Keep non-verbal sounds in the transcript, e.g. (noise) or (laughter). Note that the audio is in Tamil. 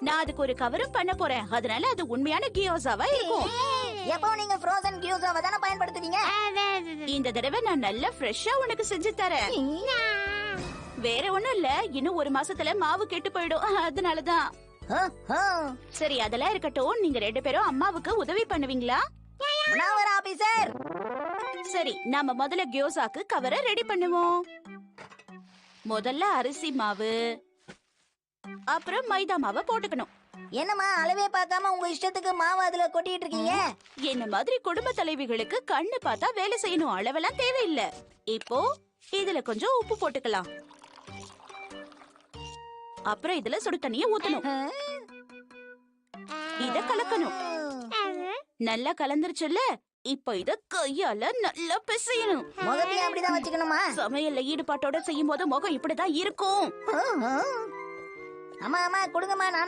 நான் அதுக்கு ஒரு கவரும் பண்ண போறேன். அதனால அது உண்மையான கியோசாவா இருக்கும். எப்போ நீங்க ஃப்ரோசன் கியூசாவை தானே பயன்படுத்துவீங்க இந்த தடவை நான் நல்லா ஃப்ரெஷ்ஷா உனக்கு செஞ்சு தரேன். வேற ஒண்ணும் இல்ல. இன்னும் ஒரு மாசத்துல மாவு கெட்டு போயிடும். (laughs) அதனாலதான். ஹ, ஹ. சரி அதெல்லாம் இருக்கட்டும். நீங்க ரெண்டு பேரும் அம்மாவுக்கு உதவி பண்ணுவீங்களா? நான் ஒரு ஆபீசர் சரி நாம முதல்ல கியோசாக்கு கவரை ரெடி பண்ணுவோம். முதல்ல அரிசி மாவு அப்புறம் மைதா மாவை போட்டுக்கணும். என்னம்மா அளவே பார்க்காம உங்க இஷ்டத்துக்கு மாவு அதுல கொட்டிட்டு இருக்கீங்க? என்ன மாதிரி குடும்ப தலைவிகளுக்கு கண்ணு பார்த்தா வேலை செய்யணும் அளவெல்லாம் தேவையில்ல. இப்போ இதுல கொஞ்சம் உப்பு போட்டுக்கலாம். அப்புறம் இதுல சுடு தண்ணிய ஊத்தணும். இத கலக்கணும். நல்லா கலந்துருச்சுல்ல? இப்போ இத கையால நல்லா பிசையணும். முகத்தையும் அப்படிதான் வச்சுக்கணுமா? சமையல்ல ஈடுபாட்டோட செய்யும் போது முகம் இப்படிதான் இருக்கும். ஆமா ஆமா கொடுங்கம்மா நானும்